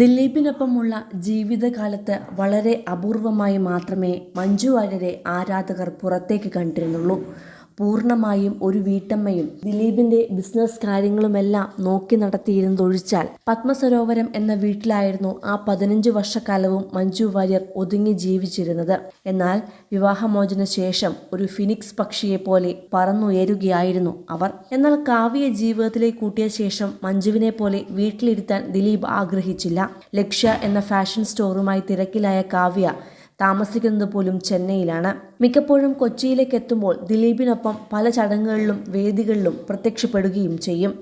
ദിലീപിനൊപ്പമുള്ള ജീവിതകാലത്ത് വളരെ അപൂർവമായി മാത്രമേ മഞ്ജു വാര്യരെ ആരാധകർ പുറത്തേക്ക് കണ്ടിരുന്നുള്ളൂ. പൂർണമായും ഒരു വീട്ടമ്മയും ദിലീപിന്റെ ബിസിനസ് കാര്യങ്ങളുമെല്ലാം നോക്കി നടത്തിയിരുന്നതൊഴിച്ചാൽ പത്മസരോവരം എന്ന വീട്ടിലായിരുന്നു ആ പതിനഞ്ച് വർഷക്കാലവും മഞ്ജു വാര്യർ ഒതുങ്ങി ജീവിച്ചിരുന്നത്. എന്നാൽ വിവാഹമോചന ശേഷം ഒരു ഫിനിക്സ് പക്ഷിയെ പോലെ പറന്നുയരുകയായിരുന്നു അവർ. എന്നാൽ കാവ്യ ജീവിതത്തിലേക്ക് കൂട്ടിയ ശേഷം മഞ്ജുവിനെ പോലെ വീട്ടിലിരുത്താൻ ദിലീപ് ആഗ്രഹിച്ചില്ല. ലക്ഷ്യ എന്ന ഫാഷൻ സ്റ്റോറുമായി തിരക്കിലായ കാവ്യ താമസിക്കുന്നത് പോലും ചെന്നൈയിലാണ്. മിക്കപ്പോഴും കൊച്ചിയിലേക്ക് എത്തുമ്പോൾ ദിലീപിനൊപ്പം പല ചടങ്ങുകളിലും വേദികളിലും പ്രത്യക്ഷപ്പെടുകയും ചെയ്യും.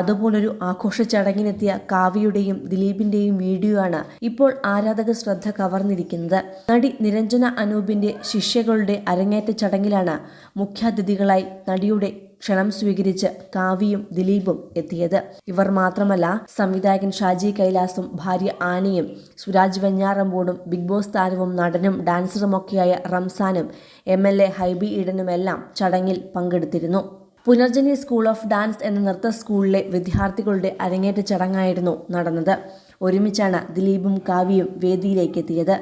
അതുപോലൊരു ആഘോഷ ചടങ്ങിനെത്തിയ കാവ്യയുടെയും ദിലീപിന്റെയും വീഡിയോ ആണ് ഇപ്പോൾ ആരാധക ശ്രദ്ധ കവർന്നിരിക്കുന്നത്. നടി നിരഞ്ജന അനൂപിന്റെ ശിഷ്യകളുടെ അരങ്ങേറ്റ ചടങ്ങിലാണ് മുഖ്യാതിഥികളായി നടിയുടെ ക്ഷണം സ്വീകരിച്ച് കാവ്യയും ദിലീപും എത്തിയത്. ഇവർ മാത്രമല്ല സംവിധായകൻ ഷാജി കൈലാസും ഭാര്യ ആനയും സുരാജ് വെഞ്ഞാറമ്പോടും ബിഗ് ബോസ് താരവും നടനും ഡാൻസറുമൊക്കെയായ റംസാനും എം എൽ എ ഹൈബി ഈഡനുമെല്ലാം ചടങ്ങിൽ പങ്കെടുത്തിരുന്നു. പുനർജനി സ്കൂൾ ഓഫ് ഡാൻസ് എന്ന നൃത്ത സ്കൂളിലെ വിദ്യാർത്ഥികളുടെ അരങ്ങേറ്റ ചടങ്ങായിരുന്നു നടന്നത്. ഒരുമിച്ചാണ് ദിലീപും കാവ്യയും വേദിയിലേക്ക് എത്തിയത്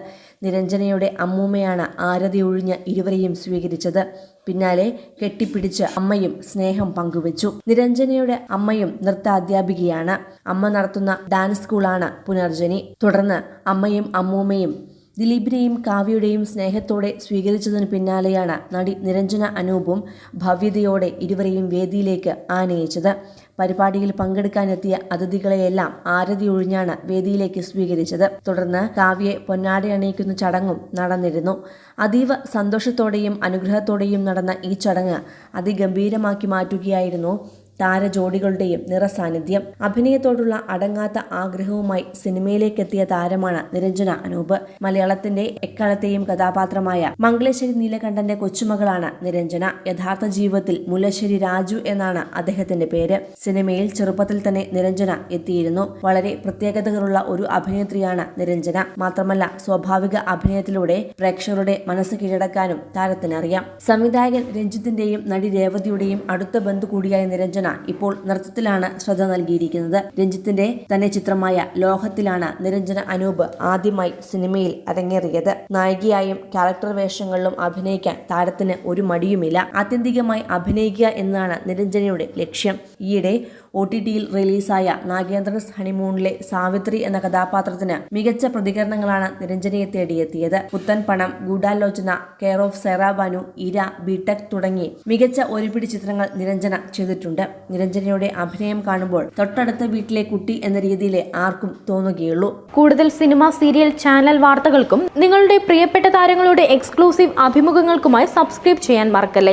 നിരഞ്ജനയുടെ അമ്മൂമ്മയാണ് ആരതി ഒഴിഞ്ഞ് ഇരുവരെയും സ്വീകരിച്ചത്. പിന്നാലെ കെട്ടിപ്പിടിച്ച് അമ്മയും സ്നേഹം പങ്കുവച്ചു. നിരഞ്ജനയുടെ അമ്മയും നൃത്ത അധ്യാപികയാണ് അമ്മ നടത്തുന്ന ഡാൻസ് സ്കൂളാണ് പുനർജനി. തുടർന്ന് അമ്മയും അമ്മൂമ്മയും ദിലീപിനെയും കാവ്യയുടെയും സ്നേഹത്തോടെ സ്വീകരിച്ചതിന് പിന്നാലെയാണ് നടി നിരഞ്ജന അനൂപും ഭവ്യതയോടെ ഇരുവരെയും വേദിയിലേക്ക് ആനയിച്ചത്. പരിപാടിയിൽ പങ്കെടുക്കാനെത്തിയ അതിഥികളെയെല്ലാം ആരതി ഒഴിഞ്ഞാണ് വേദിയിലേക്ക് സ്വീകരിച്ചത്. തുടർന്ന് കാവ്യെ പൊന്നാടി അണിയിക്കുന്ന ചടങ്ങും നടന്നിരുന്നു. അതീവ സന്തോഷത്തോടെയും അനുഗ്രഹത്തോടെയും നടന്ന ഈ ചടങ്ങ് അതിഗംഭീരമാക്കി മാറ്റുകയായിരുന്നു താരജോഡികളുടെയും നിറസാന്നിധ്യം. അഭിനയത്തോടുള്ള അടങ്ങാത്ത ആഗ്രഹവുമായി സിനിമയിലേക്കെത്തിയ താരമാണ് നിരഞ്ജന അനൂപ്. മലയാളത്തിന്റെ എക്കാലത്തെയും കഥാപാത്രമായ മംഗളശ്ശേരി നീലകണ്ഠന്റെ കൊച്ചുമകളാണ് നിരഞ്ജന. യഥാർത്ഥ ജീവിതത്തിൽ മുല്ലശ്ശേരി രാജു എന്നാണ് അദ്ദേഹത്തിന്റെ പേര്. സിനിമയിൽ ചെറുപ്പത്തിൽ തന്നെ നിരഞ്ജന എത്തിയിരുന്നു. വളരെ പ്രത്യേകതകളുള്ള ഒരു അഭിനേത്രിയാണ് നിരഞ്ജന. മാത്രമല്ല സ്വാഭാവിക അഭിനയത്തിലൂടെ പ്രേക്ഷകരുടെ മനസ്സ് കീഴടക്കാനും താരത്തിനറിയാം. സംവിധായകൻ രഞ്ജിത്തിന്റെയും നടി രേവതിയുടെയും അടുത്ത ബന്ധു കൂടിയായ നിരഞ്ജന ഇപ്പോൾ നൃത്തത്തിലാണ് ശ്രദ്ധ നൽകിയിരിക്കുന്നത്. രഞ്ജിത്തിന്റെ തന്നെ ചിത്രമായ ലോഹത്തിലാണ് നിരഞ്ജന അനൂപ് ആദ്യമായി സിനിമയിൽ അരങ്ങേറിയത്. നായികയായും ക്യാരക്ടർ വേഷങ്ങളിലും അഭിനയിക്കാൻ താരത്തിന് ഒരു മടിയുമില്ല. ആത്യന്തികമായി അഭിനയിക്കുക എന്നതാണ് നിരഞ്ജനയുടെ ലക്ഷ്യം. ഈയിടെ ഒ ടി ടിയിൽ റിലീസായ നാഗേന്ദ്രസ് ഹണിമൂണിലെ സാവിത്രി എന്ന കഥാപാത്രത്തിന് മികച്ച പ്രതികരണങ്ങളാണ് നിരഞ്ജനയെ തേടിയെത്തിയത് പുത്തൻ പണം ഗൂഢാലോചന കെയർ ഓഫ് സെറാബാനു ഇര ബിടെക് തുടങ്ങി മികച്ച ഒരുപിടി ചിത്രങ്ങൾ നിരഞ്ജന ചെയ്തിട്ടുണ്ട്. നിരഞ്ജനയുടെ അഭിനയം കാണുമ്പോൾ തൊട്ടടുത്ത വീട്ടിലെ കുട്ടി എന്ന രീതിയിലെ ആർക്കും തോന്നുകയുള്ളൂ. കൂടുതൽ സിനിമ സീരിയൽ ചാനൽ വാർത്തകൾക്കും നിങ്ങളുടെ പ്രിയപ്പെട്ട താരങ്ങളുടെ എക്സ്ക്ലൂസീവ് അഭിമുഖങ്ങൾക്കുമായി സബ്സ്ക്രൈബ് ചെയ്യാൻ മറക്കല്ലേ?